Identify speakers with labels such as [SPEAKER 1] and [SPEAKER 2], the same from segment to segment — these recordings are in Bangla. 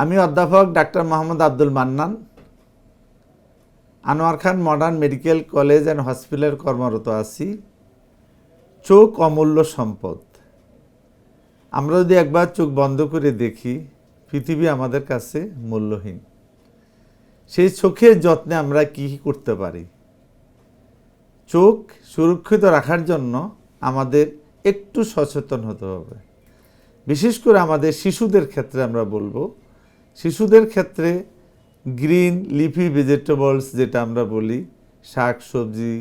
[SPEAKER 1] আমি অধ্যাপক doctor Mohammad Abdul Mannan. Anwar Khan modern medical college and হসপিটালের কর্মরত আছি। চোখ অমূল্য সম্পদ। আমরা যদি একবার চোখ বন্ধ করে দেখি, পৃথিবী আমাদের কাছে মূল্যহীন। সেই চোখের যত্নে আমরা কী করতে পারি? চোখ সুরক্ষিত রাখার জন্য আমাদের একটু সচেতন হতে হবে। বিশেষ করে আমাদের শিশুদের ক্ষেত্রে আমরা বলব শিশুদের ক্ষেত্রে গ্রিন লিফি ভেজিটেবলস যেটা আমরা বলি, শাক, সবজি,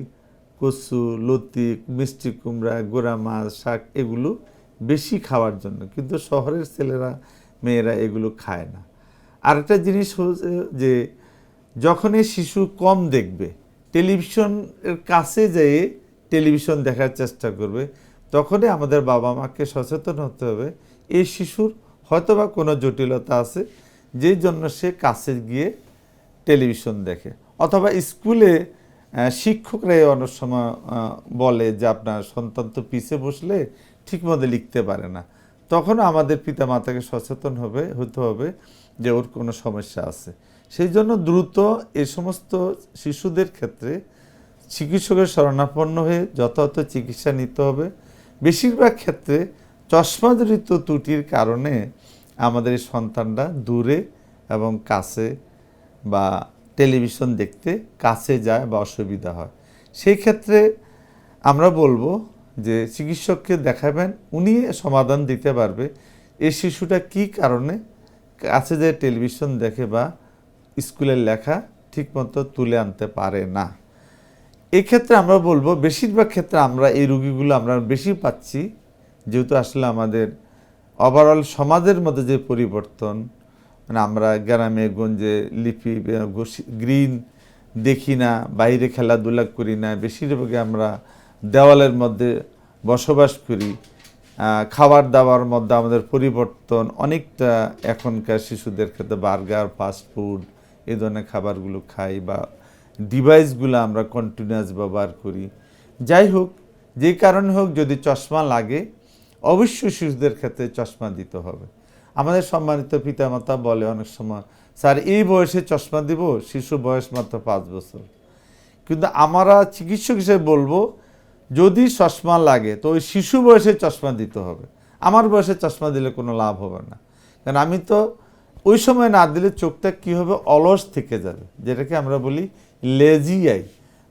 [SPEAKER 1] কচু, লতি, মিষ্টি কুমড়া, গোড়া মাছ, শাক, এগুলো বেশি খাওয়ার জন্য। কিন্তু শহরের ছেলেরা, মেয়েরা এগুলো খায় না। আরেকটা জিনিস হচ্ছে যে যখনই শিশু কম দেখবে টেলিভিশনের কাছে যেয়ে টেলিভিশন দেখার চেষ্টা করবে, তখনই আমাদের বাবা মাকে সচেতন হতে হবে। এই শিশুর হয়তোবা কোনো জটিলতা আছে যেই জন্য সে কাছে গিয়ে টেলিভিশন দেখে। অথবা স্কুলে আহ, শিক্ষকরাই অনেক সময় বলে যে আপনার সন্তান তো পিছে বসলে ঠিকমতো লিখতে পারে না। তখন আমাদের পিতামাতাকে সচেতন হবে হতে হবে যে ওর কোনো সমস্যা আছে। সেই জন্য দ্রুত এই সমস্ত শিশুদের ক্ষেত্রে চিকিৎসকের শরণাপন্ন হয়ে যথাযথ চিকিৎসা নিতে হবে। বেশিরভাগ ক্ষেত্রে চশমাজনিত ত্রুটির কারণে আমাদের এই সন্তানরা দূরে এবং কাছে বা টেলিভিশন দেখতে কাছে যায় বা অসুবিধা হয়। সেই ক্ষেত্রে আমরা বলব যে চিকিৎসককে দেখাবেন, উনি সমাধান দিতে পারবে। এই শিশুটা কি কারণে কাছে যে টেলিভিশন দেখে বা স্কুলের লেখা ঠিকমতো তুলে আনতে পারে না? এক্ষেত্রে আমরা বলব, বেশিরভাগ ক্ষেত্রে আমরা এই রুগীগুলো আমরা বেশি পাচ্ছি। যেহেতু আসলে আমাদের ওভারঅল সমাজের মধ্যে যে পরিবর্তন মানে আমরা গ্রামে, গঞ্জে, লিপি গ্রিন দেখি না, বাইরে খেলাধুলা করি না বেশিরভাগে আমরা দেওয়ালের মধ্যে বসবাস করি। খাবার দাবার মধ্যে আমাদের পরিবর্তন অনেকটা এখনকার শিশুদের ক্ষেত্রে বার্গার ফাস্টফুড এই ধরনের খাবারগুলো খাই বা ডিভাইসগুলো আমরা কন্টিনিউয়াস ব্যবহার করি। যাই হোক, যে কারণে হোক যদি চশমা লাগে অবশ্যই শিশুদের ক্ষেত্রে চশমা দিতে হবে। আমাদের সম্মানিত পিতামাতা বলে অনেক সময়, স্যার, এই বয়সে চশমা দিব? শিশু বয়স মাত্র পাঁচ বছর। কিন্তু আমরা চিকিৎসক হিসেবে বলব, যদি চশমা লাগে, তো ওই শিশু বয়সে চশমা দিতে হবে। আমার বয়সে চশমা দিলে কোনো লাভ হবে না। কারণ আমি তো ওই সময় না দিলে চোখটা কী হবে? অলস থেকে যাবে। যেটাকে আমরা বলি লেজিআই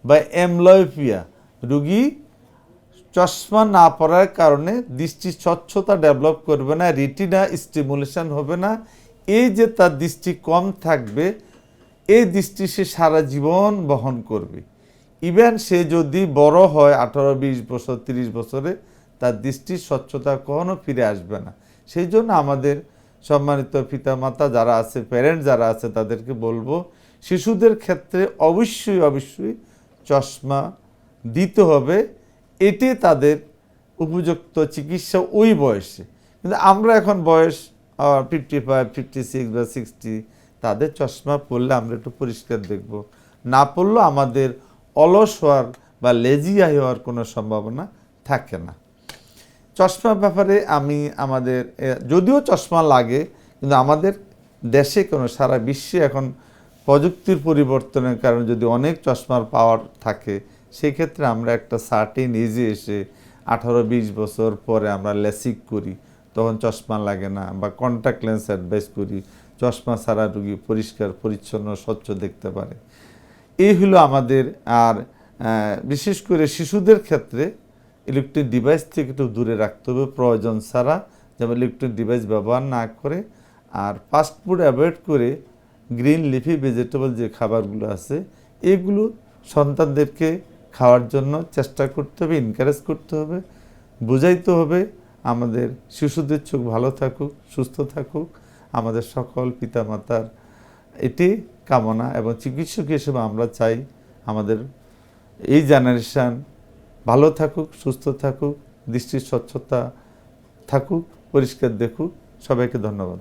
[SPEAKER 1] বা এমলয়পিয়া, রুগী চশমা না পড়ার কারণে দৃষ্টি স্বচ্ছতা ডেভেলপ করবে না, রিটিনা স্টিমুলেশন হবে না। এই যে তার দৃষ্টি কম থাকবে, এই দৃষ্টি সে সারা জীবন বহন করবে। ইভেন সে যদি বড় হয় আঠারো, বিশ বছর, তিরিশ বছরে, তার দৃষ্টির স্বচ্ছতা কখনও ফিরে আসবে না। সেই জন্য আমাদের সম্মানিত পিতামাতা যারা আছে প্যারেন্ট যারা আছে, তাদেরকে বলব, শিশুদের ক্ষেত্রে অবশ্যই অবশ্যই চশমা দিতে হবে। এটি তাদের উপযুক্ত চিকিৎসা ওই বয়সে। কিন্তু আমরা এখন বয়স ফিফটি ফাইভ ফিফটি সিক্স বা সিক্সটি তাদের চশমা পরলে আমরা একটু পরিষ্কার দেখব। না পড়লেও আমাদের অলস হওয়ার বা লেজিয়া হওয়ার কোনো সম্ভাবনা থাকে না। চশমার ব্যাপারে আমি আমাদের যদিও চশমা লাগে, কিন্তু আমাদের দেশে কোনো, সারা বিশ্বে এখন প্রযুক্তির পরিবর্তনের কারণে যদি অনেক চশমার পাওয়ার থাকে সেক্ষেত্রে আমরা একটা সার্টিন এজে এসে আঠারো বিশ বছর পরে আমরা লেসিক করি। তখন চশমা লাগে না বা কন্ট্যাক্ট লেন্স অ্যাডভাইস করি। চশমা ছাড়া রুগী পরিষ্কার, পরিচ্ছন্ন, স্বচ্ছ দেখতে পারে। এই হলো আমাদের আর বিশেষ করে শিশুদের ক্ষেত্রে ইলেকট্রিক ডিভাইস থেকে একটু দূরে রাখতে হবে। প্রয়োজন ছাড়া যেমন ইলেকট্রিক ডিভাইস ব্যবহার না করে। আর ফাস্ট ফুড অ্যাভয়েড করে গ্রিন লিফি ভেজিটেবল যে খাবারগুলো আছে, এগুলো সন্তানদেরকে খাওয়ার জন্য চেষ্টা করতে হবে এনকারেজ করতে হবে, বুঝাইতে হবে আমাদের শিশুদের চোখ ভালো থাকুক, সুস্থ থাকুক, আমাদের সকল পিতামাতার এটি কামনা এবং চিকিৎসক হিসেবে আমরা চাই আমাদের এই জেনারেশান ভালো থাকুক, সুস্থ থাকুক দৃষ্টির স্বচ্ছতা থাকুক, পরিষ্কার দেখুক। সবাইকে ধন্যবাদ।